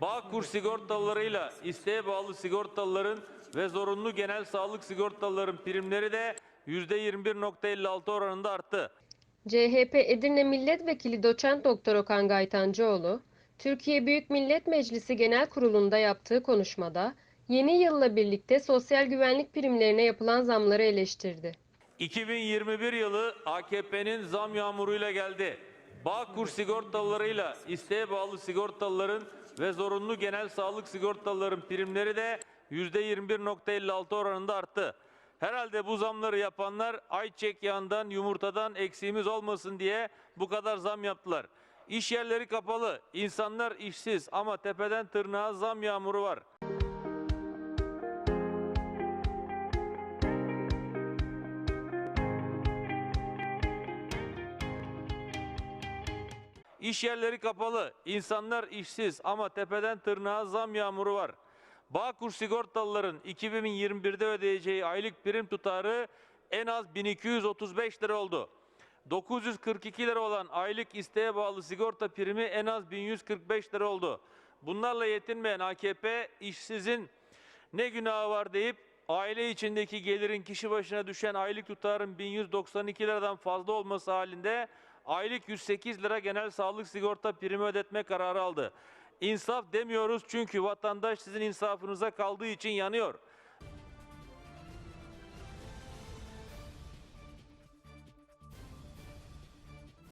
Bağkur sigortalılarıyla isteğe bağlı sigortalıların ve zorunlu genel sağlık sigortalıların primleri de %21.56 oranında arttı. CHP Edirne Milletvekili Doçent Doktor Okan Gaytancıoğlu, Türkiye Büyük Millet Meclisi Genel Kurulu'nda yaptığı konuşmada yeni yılla birlikte sosyal güvenlik primlerine yapılan zamları eleştirdi. 2021 yılı AKP'nin zam yağmuruyla geldi. Bağkur sigortalılarıyla isteğe bağlı sigortalıların ve zorunlu genel sağlık sigortalıların primleri de %21.56 oranında arttı. Herhalde bu zamları yapanlar ayçiçek yağından, yumurtadan eksiğimiz olmasın diye bu kadar zam yaptılar. İş yerleri kapalı, insanlar işsiz ama tepeden tırnağa zam yağmuru var. İş yerleri kapalı, insanlar işsiz ama tepeden tırnağa zam yağmuru var. Bağkur sigortalıların 2021'de ödeyeceği aylık prim tutarı en az 1235 lira oldu. 942 lira olan aylık isteğe bağlı sigorta primi en az 1145 lira oldu. Bunlarla yetinmeyen AKP işsizin ne günahı var deyip aile içindeki gelirin kişi başına düşen aylık tutarın 1192 liradan fazla olması halinde aylık 108 lira genel sağlık sigorta primi ödetme kararı aldı. İnsaf demiyoruz çünkü vatandaş sizin insafınıza kaldığı için yanıyor.